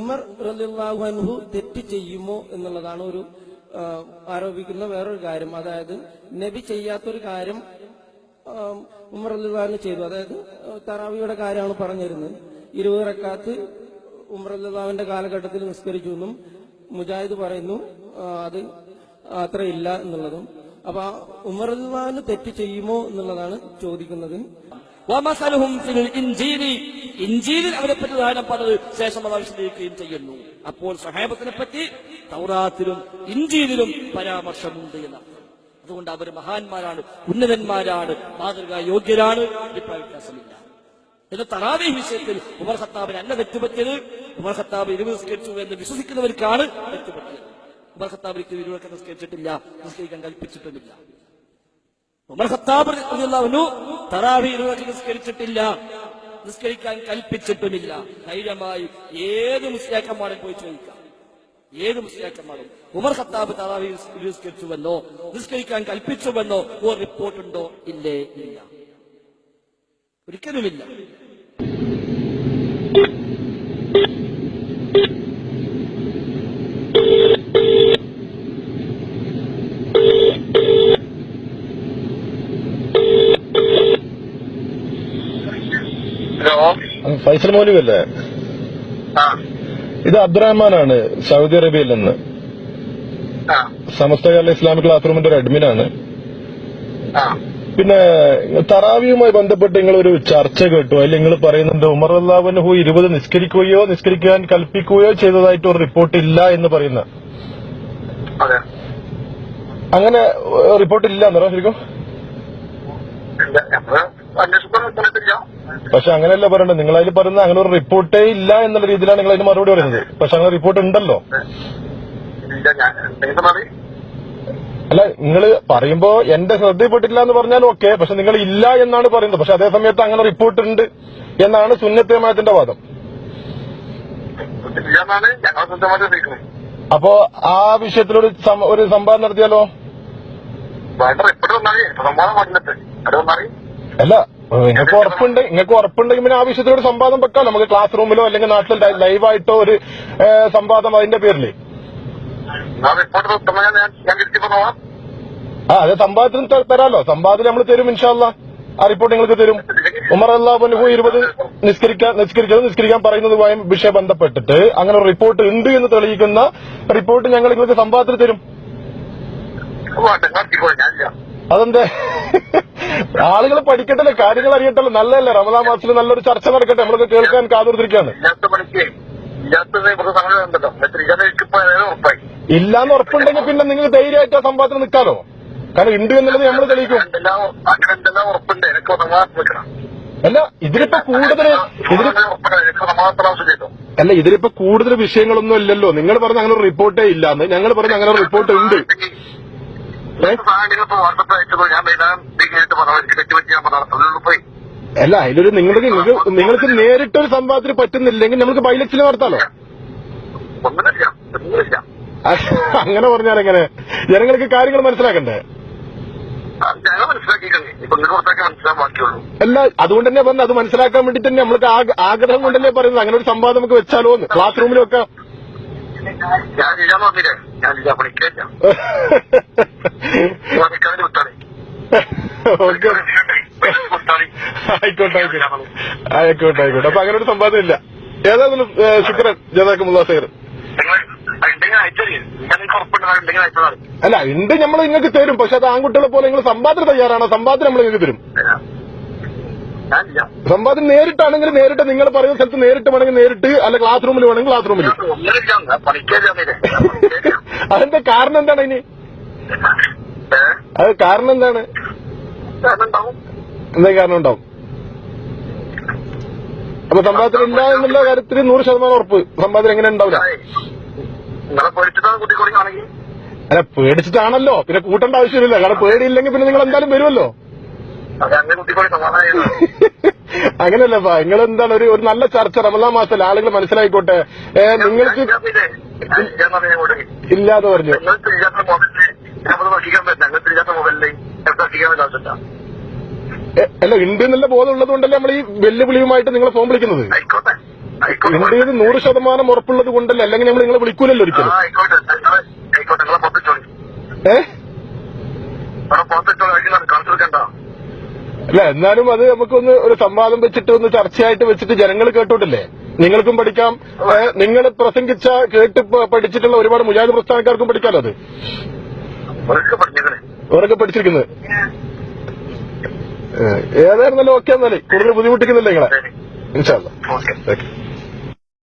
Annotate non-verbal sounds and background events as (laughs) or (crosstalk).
ഉമർ അൻഹു തെറ്റ് ചെയ്യുമോ എന്നുള്ളതാണ് ഒരു ആരോപിക്കുന്ന വേറൊരു കാര്യം. അതായത് നബി ചെയ്യാത്തൊരു കാര്യം ഉമർ റളിയല്ലാഹു ചെയ്തു. അതായത് തറാവിയുടെ കാര്യമാണ് പറഞ്ഞിരുന്നത്. ഇരുപത് റക്കാത്ത് ഉമർ റളിയല്ലാഹുവിന്റെ കാലഘട്ടത്തിൽ നിസ്കരിച്ചു എന്നും മുജാഹിദ് പറയുന്നു അത് അത്രയില്ല എന്നുള്ളതും. അപ്പൊ ഉമർ റളിയല്ലാഹുവിന് തെറ്റ് ചെയ്യുമോ എന്നുള്ളതാണ് ചോദിക്കുന്നത്. അവരെ പറ്റി ഉദാഹരണം പറഞ്ഞത് ശേഷം അവർ വിശദീകരിക്കുകയും ചെയ്യുന്നു. അപ്പോൾ സഹാബത്തിനെ പറ്റി തൗറാത്തിലും ഇഞ്ചീലിലും പരാമർശമുണ്ട് എന്നാണ്. അതുകൊണ്ട് അവർ മഹാന്മാരാണ് ഉന്നതന്മാരാണ് മാതൃകാ യോഗ്യരാണ് അഭിപ്രായ വ്യത്യാസമില്ല. എന്ന് തറാവി വിഷയത്തിൽ ഉമർ ഖത്താബിന് അല്ല തെറ്റുപറ്റിയത്. ഉമർ ഖത്താബ് ഇരുവ് നിസ്കരിച്ചു എന്ന് വിശ്വസിക്കുന്നവർക്കാണ് തെറ്റുപറ്റിയത്. ഉമർ ഖത്താബ് ഇരുവൊക്കെ നിസ്കരിച്ചിട്ടില്ല നിസ്കരിക്കാൻ കൽപ്പിച്ചിട്ടുമില്ല. ഉമർ ഖത്താബ് റളിയല്ലാഹു തറാവി ഇരുവക്ക് നിസ്കരിച്ചിട്ടില്ല. നിസ്കരിക്കാൻ കൽപ്പിച്ചിട്ടുമില്ല. ധൈര്യമായി ഏത് മുസ്ലിയാക്കന്മാരും പോയി ചോദിക്കാം? ഏത് മുസ്ലിയാക്കന്മാരും? ഉമർ ഖത്താബ് തറാവി നിസ്കരിച്ചുവെന്നോ നിസ്കരിക്കാൻ കൽപ്പിച്ചുവെന്നോ ഒരു റിപ്പോർട്ടുണ്ടോ? ഇല്ലേ ഇല്ല. ഒരിക്കലുമില്ല. ഫൈസൽ മൗലവി അല്ലേ ഇത് അബ്ദുറഹ്മാനാണ് സൗദി അറേബ്യയിൽ നിന്ന്. സമസ്ത കേരള ഇസ്ലാമിക് ക്ലാസ് റൂമിന്റെ ഒരു അഡ്മിനാണ്. ആണ് പിന്നെ തറാവിയുമായി ബന്ധപ്പെട്ട് നിങ്ങൾ ഒരു ചർച്ച കേട്ടു. അതിൽ നിങ്ങൾ പറയുന്നുണ്ട് ഉമർ അള്ളാഹുനഹു ഇരുപത് നിസ്കരിക്കുകയോ നിസ്കരിക്കാൻ കൽപ്പിക്കുകയോ ചെയ്തതായിട്ട് ഒരു റിപ്പോർട്ട് ഇല്ല എന്ന് പറയുന്ന. അങ്ങനെ റിപ്പോർട്ട് ഇല്ല എന്നോ ശരിക്കും? പക്ഷെ അങ്ങനെയല്ല പറയണ്ടത്. നിങ്ങൾ അതിൽ പറയുന്ന അങ്ങനെ ഒരു റിപ്പോർട്ടേ ഇല്ല എന്നുള്ള രീതിയിലാണ് നിങ്ങൾ അതിന് മറുപടി പറയുന്നത്. പക്ഷെ അങ്ങനെ റിപ്പോർട്ട് ഉണ്ടല്ലോ. അല്ല നിങ്ങൾ പറയുമ്പോ എന്റെ ശ്രദ്ധയിൽപ്പെട്ടില്ല എന്ന് പറഞ്ഞാലും ഓക്കെ. പക്ഷെ നിങ്ങൾ ഇല്ല എന്നാണ് പറയുന്നത്. പക്ഷെ അതേ സമയത്ത് അങ്ങനെ റിപ്പോർട്ട് ഉണ്ട് എന്നാണ് സുന്നത്തേമായത്തിന്റെ വാദം. അപ്പോ ആ വിഷയത്തിലൊരു സം- ഒരു സംവാദം നടത്തിയാലോ? അല്ല നിങ്ങൾക്ക് ഉറപ്പുണ്ട് നിങ്ങൾക്ക് ഉറപ്പുണ്ടെങ്കിൽ പിന്നെ ആ വിഷയത്തിലൊരു സംവാദം വെക്കാം നമുക്ക് ക്ലാസ് റൂമിലോ അല്ലെങ്കിൽ നാട്ടിൽ ലൈവായിട്ടോ ഒരു സംവാദം അതിന്റെ പേരിൽ ആ അതെ സംവാദത്തിന് തരാലോ സംവാദം നമ്മൾ തരും ഇൻഷാല്ല ആ റിപ്പോർട്ട് നിങ്ങൾക്ക് തരും ഉമർ അള്ളാഹുനഹു ഇരുപത് നിസ്കരിക്കാൻ നിസ്കരിച്ചത് നിസ്കരിക്കാൻ പറയുന്നതുമായും വിഷയം ബന്ധപ്പെട്ടിട്ട് അങ്ങനെ ഒരു റിപ്പോർട്ട് ഉണ്ട് എന്ന് തെളിയിക്കുന്ന റിപ്പോർട്ട് ഞങ്ങൾ നിങ്ങൾക്ക് സംവാദത്തിൽ തരും അതെന്തേ? ആളുകൾ പഠിക്കട്ടല്ലേ കാര്യങ്ങൾ അറിയട്ടല്ലോ നല്ലതല്ലേ? റമദാൻ മാസത്തിൽ നല്ലൊരു ചർച്ച നടക്കട്ടെ. നമ്മളൊക്കെ കേൾക്കാൻ കാതോർത്തിരിക്കുകയാണ് ഇല്ലാന്ന് ഉറപ്പുണ്ടെങ്കിൽ പിന്നെ നിങ്ങൾ ധൈര്യമായിട്ട് ആ സംഭവത്തിന് നിൽക്കാലോ? കാരണം ഉണ്ട് എന്നുള്ളത് നമ്മൾ തെളിയിക്കും. അല്ല ഇതിലിപ്പോ കൂടുതൽ അല്ല ഇതിലിപ്പോ കൂടുതൽ വിഷയങ്ങളൊന്നും ഇല്ലല്ലോ. നിങ്ങൾ പറഞ്ഞ അങ്ങനെ ഒരു റിപ്പോർട്ടേ ഇല്ലാന്ന് ഞങ്ങൾ പറഞ്ഞ അങ്ങനെ ഒരു റിപ്പോർട്ട് ഉണ്ട്. അല്ല അതിലൊരു നിങ്ങൾക്ക് നിങ്ങൾക്ക് നിങ്ങൾക്ക് നേരിട്ടൊരു സംവാദത്തിന് പറ്റുന്നില്ലെങ്കിൽ നമുക്ക് ബൈലക്സിൽ നടത്താലോ? അങ്ങനെ പറഞ്ഞാൽ എങ്ങനെ? ജനങ്ങൾക്ക് കാര്യങ്ങൾ മനസ്സിലാക്കണ്ടേ? അല്ല അതുകൊണ്ട് തന്നെ പറഞ്ഞത് അത് മനസ്സിലാക്കാൻ വേണ്ടി തന്നെ നമ്മൾക്ക് ആഗ്രഹം കൊണ്ടല്ലേ പറയുന്നത്. അങ്ങനെ ഒരു സംവാദം നമുക്ക് വെച്ചാലോ ക്ലാസ് റൂമിൽ വെക്കാം. Ya പഠിക്കില്ല പഠിക്കാതെ വിട്ടാളി ഓക്കെ. വിട്ടാളി ആയിക്കോട്ടെ ആയിക്കോട്ടെ. ആയിക്കോട്ടെ ആയിക്കോട്ടെ. അപ്പൊ അങ്ങനെ ഒരു സംവാദം ഇല്ല. ഏതായാലും ശുക്രൻ ജസാക്കുമുല്ലാ സേർ അല്ല ഉണ്ട് നമ്മൾ നിങ്ങൾക്ക് തരും. പക്ഷെ അത് ആൺകുട്ടികളെ പോലെ നിങ്ങൾ സമ്പാദന തയ്യാറാണോ. സമ്പാദനം നമ്മൾ നിങ്ങൾക്ക് തരും. സമ്പാദനം നേരിട്ടാണെങ്കിൽ നേരിട്ട് നിങ്ങൾ പറയുന്ന സ്ഥലത്ത് നേരിട്ട് വേണമെങ്കിൽ നേരിട്ട് അല്ല ക്ലാസ് റൂമിൽ വേണമെങ്കിൽ ക്ലാസ് റൂമിൽ അതിന്റെ കാരണം എന്താണ് ഇനി? അത് കാരണം എന്താണ്? എന്താ കാരണം ഉണ്ടാവും? അപ്പൊ സംവാദത്തിൽ ഇല്ല എന്നുള്ള കാര്യത്തിൽ നൂറ് ശതമാനം ഉറപ്പ്. സംവാദത്തിൽ എങ്ങനെ ഉണ്ടാവില്ല? അല്ല പേടിച്ചിട്ടാണല്ലോ. പിന്നെ കൂട്ടേണ്ട ആവശ്യമില്ല കാരണം പേടിയില്ലെങ്കിൽ പിന്നെ നിങ്ങൾ എന്തായാലും വരുമല്ലോ. അത് അങ്ങനെ കുട്ടിക്കൊടി സമാധാനം (laughs) അങ്ങനെയല്ല നിങ്ങൾ എന്താണ് ഒരു ഒരു നല്ല ചർച്ച റമദാൻ മാസത്തിൽ ആളുകൾ മനസ്സിലായിക്കോട്ടെ. ഏഹ് നിങ്ങൾക്ക് ഇല്ലാതെ പറഞ്ഞു. അല്ല ഉണ്ട് എന്നുള്ള ബോധം ഉള്ളത് കൊണ്ടല്ലേ നമ്മൾ ഈ വെല്ലുവിളിയുമായിട്ട് നിങ്ങളെ ഫോൺ വിളിക്കുന്നത്? ഇന്ത്യയിൽ നൂറ് ശതമാനം ഉറപ്പുള്ളത് കൊണ്ടല്ലേ? അല്ലെങ്കിൽ നമ്മൾ നിങ്ങളെ വിളിക്കൂലല്ലോ ഒരിക്കലും. ആയിക്കോട്ടെ നിങ്ങളെ ആയിക്കോട്ടെ നിങ്ങളെ പുറത്തിച്ചോളി ഏ നിങ്ങളെ പുറത്തിച്ചോളി ആയിക്കോട്ടെ കാണിച്ചെടുക്കണ്ട അല്ല എന്നാലും അത് നമുക്കൊന്ന് ഒരു സംവാദം വെച്ചിട്ട് ഒന്ന് ചർച്ചയായിട്ട് വെച്ചിട്ട് ജനങ്ങൾ കേട്ടോട്ടില്ലേ? നിങ്ങൾക്കും പഠിക്കാം. നിങ്ങൾ പ്രസംഗിച്ച കേട്ട് പഠിച്ചിട്ടുള്ള ഒരുപാട് മുജാഹിദ് പ്രസ്ഥാനക്കാർക്കും പഠിക്കാലോ അത്? അവരൊക്കെ പഠിച്ചിരിക്കുന്നത്. ഏതായിരുന്നല്ലോ ഓക്കെ എന്നാലേ. കൂടുതൽ ബുദ്ധിമുട്ടിക്കുന്നില്ല നിങ്ങളെ. ഇൻഷാല്ല ഓക്കെ. ഓക്കെ.